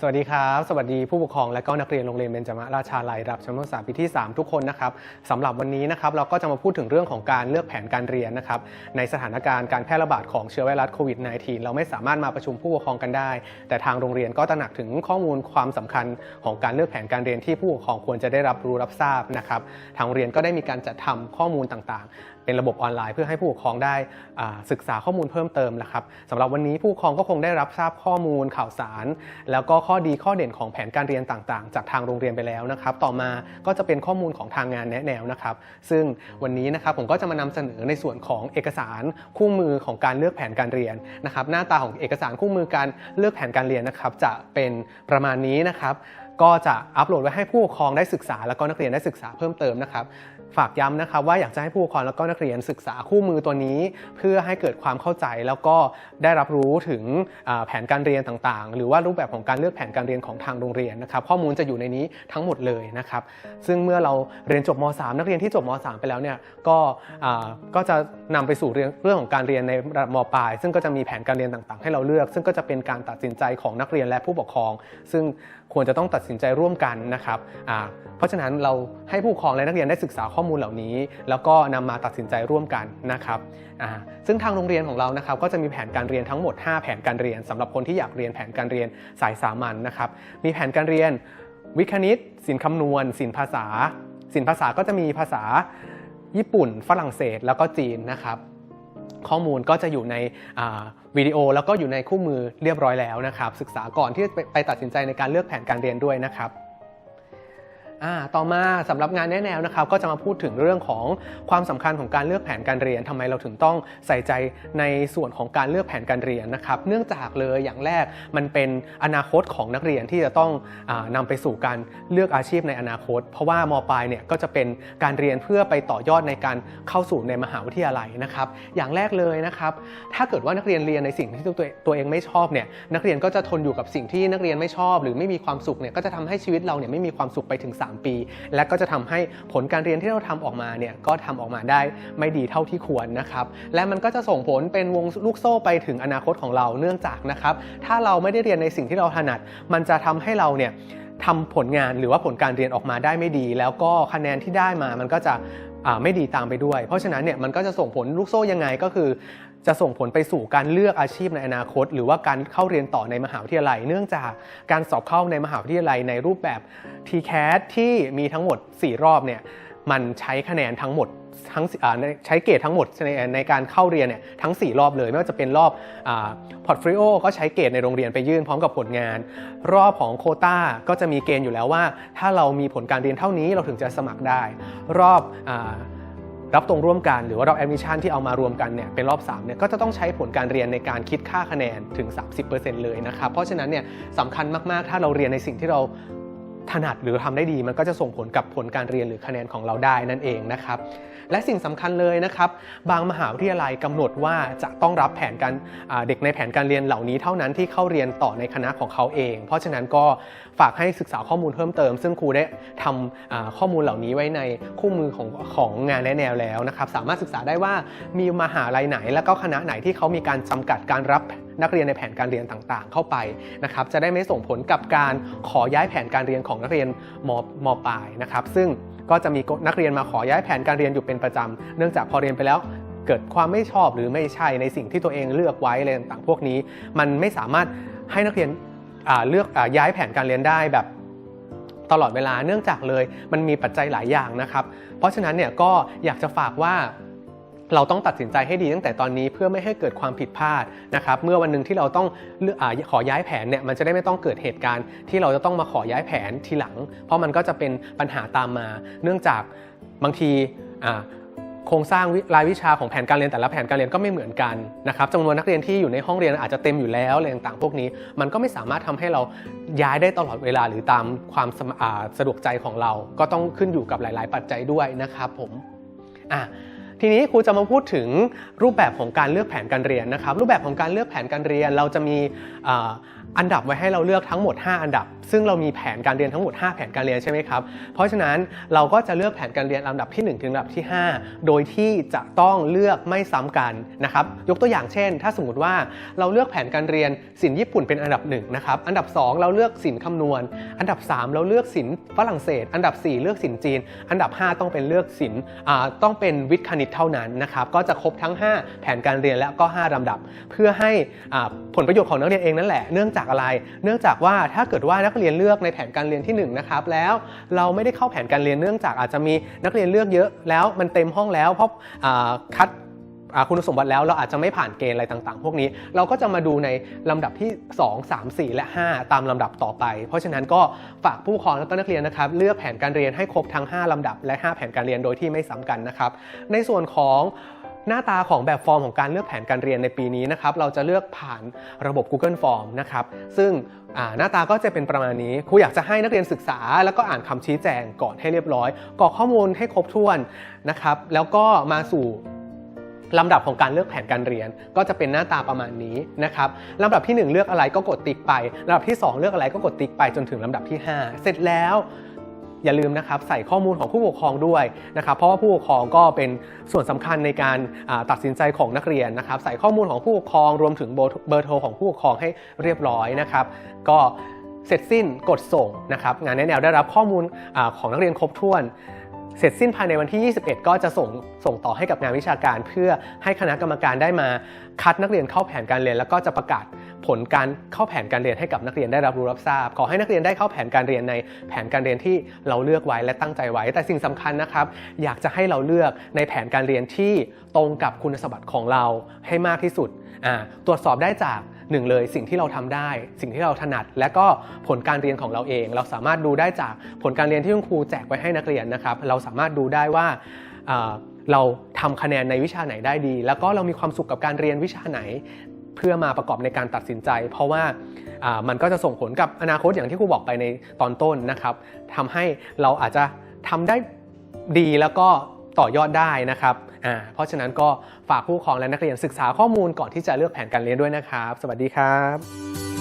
สวัสดีครับ สวัสดีผู้ปกครองและก็นักเรียนโรงเรียนเบญจมาราชาลัยระดับชั้นประถมศึกษาปีที่ 3 ทุกคนนะครับสำหรับวันนี้นะครับเราก็จะมาพูดถึงเรื่องของการเลือกแผนการเรียนนะครับในสถานการณ์การแพร่ระบาดของเชื้อไวรัสโควิด -19 เราไม่สามารถมาประชุมผู้ปกครองกันได้ แต่ทางโรงเรียนก็ตระหนักถึงข้อมูลความสำคัญของการเลือกแผนการเรียนที่ผู้ปกครองควรจะได้รับรู้รับทราบนะครับทางโรงเรียนก็ได้มีการจัดทำข้อมูลต่าง เป็นระบบออนไลน์ เพื่อให้ผู้ปกครองได้ศึกษาข้อมูลเพิ่มเติมนะครับสำหรับวันนี้ผู้ปกครองก็คงได้รับทราบข้อมูลข่าวสาร แล้วก็ข้อดีข้อเด่นของแผนการเรียนต่างๆ จากทางโรงเรียนไปแล้วนะครับ ต่อมาก็จะเป็นข้อมูลของทางงานแนะแนวนะครับ ซึ่งวันนี้นะครับผมก็จะมานำเสนอในส่วนของเอกสารคู่มือของการเลือกแผนการเรียนนะครับ หน้าตาของเอกสารคู่มือการเลือกแผนการเรียนนะครับ จะเป็นประมาณนี้นะครับ ก็จะอัปโหลดไว้ให้ผู้ปกครองได้ศึกษา แล้วก็นักเรียนได้ศึกษาเพิ่มเติมนะครับ ฝากย้ำนะครับว่าอยากจะให้ผู้ปกครองแล้วก็นักเรียนศึกษาคู่มือตัวนี้ เพื่อให้เกิดความเข้าใจแล้วก็ได้รับรู้ถึงแผนการเรียนต่างๆ หรือว่ารูปแบบของการเลือกแผนการเรียนของทางโรงเรียนนะครับข้อมูลจะอยู่ในนี้ทั้งหมดเลยนะครับซึ่งเมื่อเราเรียนจบม .3 นักเรียนที่จบม .3 ไปแล้วเนี่ยก็ก็จะนำไปสู่เรื่องเรื่องของการเรียนในระดับมปลาย ซึ่งก็จะมีแผนการเรียนต่างๆ ให้เราเลือก ซึ่งก็จะเป็นการตัดสินใจของนักเรียนและผู้ปกครอง ซึ่ง ควรจะต้องตัดสินใจร่วมกันนะครับเพราะฉะนั้นเราให้ผู้ปกครองและนักเรียนได้ศึกษาข้อมูลเหล่านี้ แล้วก็นำมาตัดสินใจร่วมกันนะครับซึ่งทางโรงเรียนของเรานะครับก็จะมีแผนการเรียนทั้งหมด 5 แผนการเรียนสำหรับคนที่อยากเรียนแผนการเรียนสายสามัญนะครับ มีแผนการเรียนวิคณิตศิลป์คำนวณศิลป์ภาษาศิลป์ภาษาก็จะมีภาษาญี่ปุ่น ฝรั่งเศสแล้วก็จีนนะครับ ข้อมูลก็จะอยู่ในวิดีโอ แล้วก็อยู่ในคู่มือเรียบร้อยแล้วนะครับ ศึกษาก่อนที่จะไปไปตัดสินใจในการเลือกแผนการเรียนด้วยนะครับ ต่อมาสำหรับงานแนะแนวนะครับก็จะมาพูดถึงเรื่องของความสำคัญของการเลือกแผนการเรียนทำไมเราถึงต้องใส่ใจในส่วนของการเลือกแผนการเรียนนะครับ เนื่องจากเลยอย่างแรกมันเป็นอนาคตของนักเรียนที่จะต้องอานำไปสู่การเลือกอาชีพในอนาคต เพราะว่ามปลายเนี่ยก็จะเป็นการเรียนเพื่อไปต่อยอดในการเข้าสู่ในมหาวิทยาลัยนะครับ อย่างแรกเลยนะครับ ถ้าเกิดว่านักเรียนเรียนในสิ่งที่ตัวตัวเองไม่ชอบเนี่ยนักเรียนก็จะทนอยู่กับสิ่งที่นักเรียนไม่ชอบ หรือไม่มีความสุขเนี่ยก็จะทำให้ชีวิตเราเนี่ยไม่มีความสุขไปถึง3 ปี และก็จะทำให้ผลการเรียนที่เราทำออกมาเนี่ยก็ทำออกมาได้ไม่ดีเท่าที่ควรนะครับและมันก็จะส่งผลเป็นวงลูกโซ่ไปถึงอนาคตของเราเนื่องจากนะครับถ้าเราไม่ได้เรียนในสิ่งที่เราถนัด มันจะทำให้เราเนี่ยทำผลงานหรือว่าผลการเรียนออกมาได้ไม่ดี แล้วก็คะแนนที่ได้มามันก็จะ ไม่ดีตามไปด้วย เพราะฉะนั้นเนี่ยมันก็จะส่งผลลูกโซ่ยังไงก็คือ จะส่งผลไปสู่การเลือกอาชีพในอนาคต หรือว่าการเข้าเรียนต่อในมหาวิทยาลัย เนื่องจากการสอบเข้าในมหาวิทยาลัยในรูปแบบ TCAS ที่มีทั้งหมด 4 รอบเนี่ย มันใช้คะแนนทั้งหมดทั้งใช้เกรดทั้งหมดในในการเข้าเรียนเนี่ยทั้ง 4 รอบเลยไม่ว่าจะเป็นรอบพอร์ตฟลิโอก็ใช้เกรดในโรงเรียนไปยื่นพร้อมกับผลงาน รอบของโคต้าก็จะมีเกณฑ์อยู่แล้วว่า ถ้าเรามีผลการเรียนเท่านี้เราถึงจะสมัครได้ รอบอรับตรงร่วมกันหรือว่ารอบแอดมิชชั่นที่เอามารวมกันเนี่ยเป็นรอบ3เนี่ยก็จะต้องใช้ผลการเรียนในการคิดค่าคะแนนถึง 30%เลยนะครับเพราะฉะนั้นเนี่ยสำคัญมากๆ ถ้าเราเรียนในสิ่งที่เรา ถนัดหรือทำได้ดีมันก็จะส่งผลกับผลการเรียนหรือคะแนนของเราได้นั่นเองนะครับและสิ่งสำคัญเลยนะครับ บางมหาวิทยาลัยกำหนดว่าจะต้องรับแผนการเด็กในแผนการเรียนเหล่านี้เท่านั้นที่เข้าเรียนต่อในคณะของเขาเอง เพราะฉะนั้นก็ฝากให้ศึกษาข้อมูลเพิ่มเติม ซึ่งครูได้ทำอ่าข้อมูลเหล่านี้ไว้ในคู่มือของของงานแนะแนวแล้วนะครับ สามารถศึกษาได้ว่ามีมหาลัยไหน และก็คณะไหนที่เขามีการจำกัดการรับ นักเรียนในแผนการเรียนต่างๆ เข้าไปนะครับจะได้ไม่ส่งผลกับการขอย้ายแผนการเรียนของนักเรียนมมปลายนะครับ ซึ่งก็จะมีนักเรียนมาขอย้ายแผนการเรียนอยู่เป็นประจำเนื่องจากพอเรียนไปแล้วเกิดความไม่ชอบหรือไม่ใช่ในสิ่งที่ตัวเองเลือกไว้อะไรต่างๆ พวกนี้ มันไม่สามารถให้นักเรียนเลือกอย้ายแผนการเรียนได้แบบตลอดเวลาเนื่องจากเลยมันมีปัจจัยหลายอย่างนะครับ เพราะฉะนั้นเนี่ยก็อยากจะฝากว่า เราต้องตัดสินใจให้ดีตั้งแต่ตอนนี้เพื่อไม่ให้เกิดความผิดพลาดนะครับเมื่อวันหนึ่งที่เราต้องอขอย้ายแผนเนี่ยมันจะได้ไม่ต้องเกิดเหตุการณ์ ที่เราจะต้องมาขอย้ายแผนทีหลัง เพราะมันก็จะเป็นปัญหาตามมา เนื่องจากบางทีโครงสร้างรายวิชาของแผนการเรียนแต่ละแผนการเรียนก็ไม่เหมือนกันนะครับจำนวนนักเรียนที่อยู่ในห้องเรียนอาจจะเต็มอยู่แล้วอะไรต่างๆพวกนี้ มันก็ไม่สามารถทำให้เราย้ายได้ตลอดเวลาหรือตามความสมอ่าสะดวกใจของเรา ก็ต้องขึ้นอยู่กับหลาย ๆ ปัจจัยด้วยนะครับผมอะ ทีนี้ครูจะมาพูดถึงรูปแบบของการเลือกแผนการเรียนนะครับ รูปแบบของการเลือกแผนการเรียนเราจะมี อันดับไว้ให้เราเลือกทั้งหมด 5 อันดับ ซึ่งเรามีแผนการเรียนทั้งหมด 5 แผนการเรียนใช่ไหมครับ เพราะฉะนั้นเราก็จะเลือกแผนการเรียนลำดับที่ 1 ถึงลำดับที่ 5 โดยที่จะต้องเลือกไม่ซ้ำกันนะครับ ยกตัวอย่างเช่น ถ้าสมมติว่าเราเลือกแผนการเรียนศิลป์ญี่ปุ่นเป็นอันดับ1นะครับ อันดับ 2 เราเลือกศิลป์คำนวณ อันดับ 3 เราเลือกศิลป์ฝรั่งเศส อันดับ 4 เลือกศิลป์จีน อันดับ 5 ต้องเป็นเลือกศิลป์ต้องเป็นวิทย์คณิตเท่านั้นนะครับก็จะครบทั้ง 5 แผนการเรียนและก็ 5ลำดับ เพื่อให้าผลประโยชน์ของนักเรียนเองนั่นแหละเนื่องจากอะไร เนื่องจากว่าถ้าเกิดว่านักเรียนเลือกในแผนการเรียนที่1นะครับแล้วเราไม่ได้เข้าแผนการเรียนเนื่องจากอาจจะมีนักเรียนเลือกเยอะแล้วมันเต็มห้องแล้วเพราะอ่าคัดคุณสมบัติแล้วเราอาจจะไม่ผ่านเกณฑ์อะไรต่างๆ พวกนี้ เราก็จะมาดูในลำดับที่ 2 3 4 และ 5 ตามลำดับต่อไป เพราะฉะนั้นก็ฝากผู้ปกครองและก็นักเรียนนะครับ เลือกแผนการเรียนให้ครบทั้ง 5 ลำดับและ 5 แผนการเรียนโดยที่ไม่ซ้ำกันนะครับ ในส่วนของ หน้าตาของแบบฟอร์มของการเลือกแผนการเรียนในปีนี้นะครับเราจะเลือกผ่านระบบ Google Form นะครับซึ่งหน้าตาก็จะเป็นประมาณนี้ครูอยากจะให้นักเรียนศึกษา แล้วก็อ่านคำชี้แจงก่อนให้เรียบร้อยกรอกข้อมูลให้ครบถ้วนนะครับแล้วก็มาสู่ลำดับของการเลือกแผนการเรียนก็จะเป็นหน้าตาประมาณนี้นะครับลำดับที่ 1 เลือกอะไรก็กดติ๊กไปลำดับที่ 2 เลือกอะไรก็กดติ๊กไปจนถึงลำดับที่ 5 เสร็จแล้ว อย่าลืมนะครับใส่ข้อมูลของผู้ปกครองด้วยนะครับเพราะว่าผู้ปกครองก็เป็นส่วนสำคัญในการตัดสินใจของนักเรียนนะครับใส่ข้อมูลของผู้ปกครองรวมถึงเบอร์โทรของผู้ปกครองให้เรียบร้อยนะครับ ก็เสร็จสิ้นกดส่งนะครับงานแนแนวได้รับข้อมูลอของนักเรียนครบถ้วนเสร็จสิ้นภายในวันที่ 21 ก็จะส่งส่งต่อให้กับงานวิชาการ เพื่อให้คณะกรรมการได้มาคัดนักเรียนเข้าแผนการเรียน แล้วก็จะประกาศ ผลการเข้าแผนการเรียนให้กับนักเรียนได้รับรู้รับทราบ ขอให้นักเรียนได้เข้าแผนการเรียนในแผนการเรียนที่เราเลือกไว้และตั้งใจไว้ แต่สิ่งสำคัญนะครับ อยากจะให้เราเลือกในแผนการเรียนที่ตรงกับคุณสมบัติของเราให้มากที่สุด ตรวจสอบได้จากหนึ่งเลยสิ่งที่เราทำได้ สิ่งที่เราถนัด และก็ผลการเรียนของเราเอง เราสามารถดูได้จากผลการเรียนที่คุณครูแจกไว้ให้นักเรียนนะครับ เราสามารถดูได้ว่าเอ่อเราทำคะแนนในวิชาไหนได้ดี แล้วก็เรามีความสุขกับการเรียนวิชาไหน เพื่อมาประกอบในการตัดสินใจ เพราะว่ามันก็จะส่งผลกับอนาคตอย่างที่ครูบอกไปในตอนต้นนะครับทำให้เราอาจจะทำได้ดีแล้วก็ต่อยอดได้นะครับเพราะฉะนั้นก็ฝากผู้ปกครองและนักเรียนศึกษาข้อมูลก่อนที่จะเลือกแผนการเรียนด้วยนะครับ สวัสดีครับ